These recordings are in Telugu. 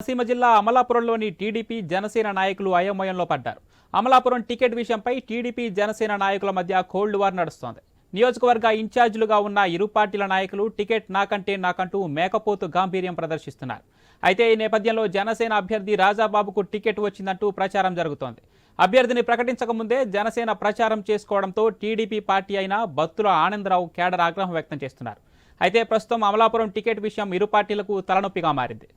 కోనసీమ జిల్లా అమలాపురంలోని టీడీపీ జనసేన నాయకులు అయోమయంలో పడ్డారు. అమలాపురం టికెట్ విషయంపై టీడీపీ జనసేన నాయకుల మధ్య కోల్డ్ వార్ నడుస్తోంది. నియోజకవర్గ ఇన్ఛార్జీలుగా ఉన్న ఇరు పార్టీల నాయకులు టికెట్ నాకంటే నాకంటూ మేకపోతు గాంభీర్యం ప్రదర్శిస్తున్నారు. అయితే ఈ నేపథ్యంలో జనసేన అభ్యర్థి రాజాబాబుకు టికెట్ వచ్చిందంటూ ప్రచారం జరుగుతోంది. అభ్యర్థిని ప్రకటించకముందే జనసేన ప్రచారం చేసుకోవడంతో టీడీపీ పార్టీ అయిన బత్తుల ఆనందరావు కేడర్ ఆగ్రహం వ్యక్తం చేస్తున్నారు. అయితే ప్రస్తుతం అమలాపురం టికెట్ విషయం ఇరు పార్టీలకు తలనొప్పిగా మారింది.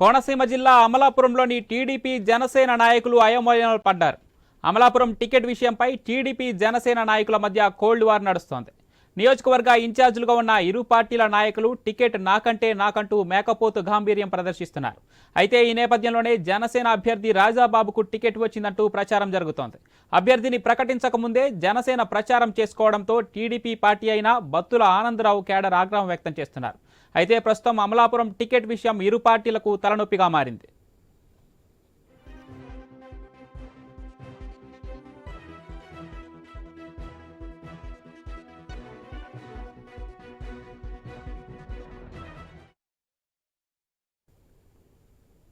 కోనసీమ జిల్లా అమలాపురంలోని టీడీపీ జనసేన నాయకులు అయోమయాలు పడ్డారు. అమలాపురం టికెట్ విషయంపై టీడీపీ జనసేన నాయకుల మధ్య కోల్డ్ వార్ నడుస్తోంది. నియోజకవర్గ ఇన్ఛార్జీలుగా ఉన్న ఇరు పార్టీల నాయకులు టికెట్ నాకంటే నాకంటూ మేకపోతు గాంభీర్యం ప్రదర్శిస్తున్నారు. అయితే ఈ నేపథ్యంలోనే జనసేన అభ్యర్థి రాజాబాబుకు టికెట్ వచ్చిందంటూ ప్రచారం జరుగుతోంది. అభ్యర్థిని ప్రకటించకముందే జనసేన ప్రచారం చేసుకోవడంతో టీడీపీ పార్టీ అయిన బత్తుల ఆనందరావు కేడర్ ఆగ్రహం వ్యక్తం చేస్తున్నారు. అయితే ప్రస్తుతం అమలాపురం టికెట్ విషయం ఇరు పార్టీలకు తలనొప్పిగా మారింది.